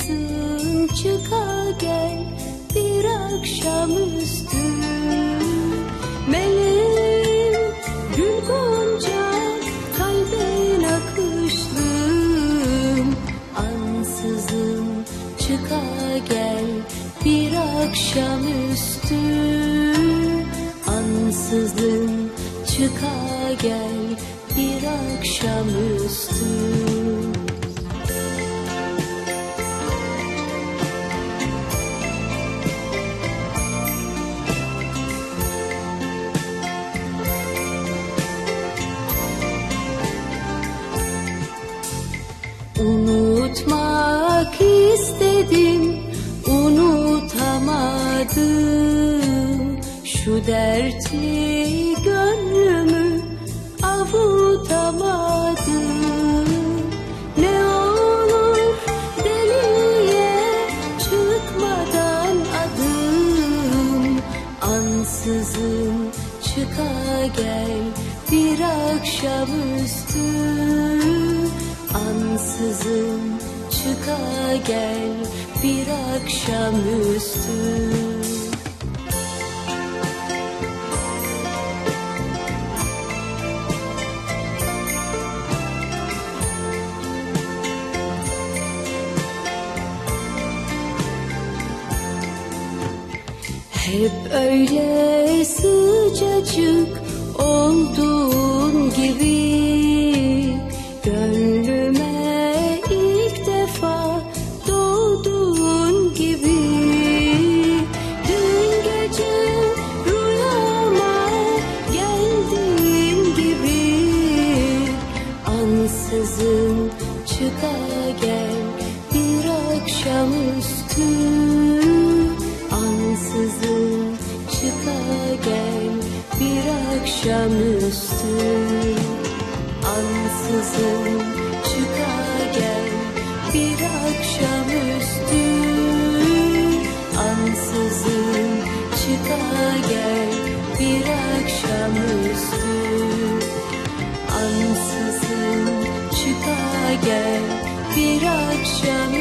Ansızın çıka gel bir akşamüstü Meleğim gül gonca kalbe nakışlım Ansızın çıka gel bir akşamüstü Ansızın çıka gel bir akşamüstü Unutmak istedim, unutamadım. Şu dertli gönlümü avutamadım. Ne olur deliye çıkmadan adım. Ansızın çıka gel bir akşamüstü Ansızın çıka gel bir akşamüstü. Hep öyle sıcacık olduğun gibi Çıka gel. Bir akşamüstü Ansızın çıka gel. Bir akşamüstü Ansızın çıka gel. Bir akşamüstü Ansızın çıka gel. Bir akşamüstü gel bir akşamüstü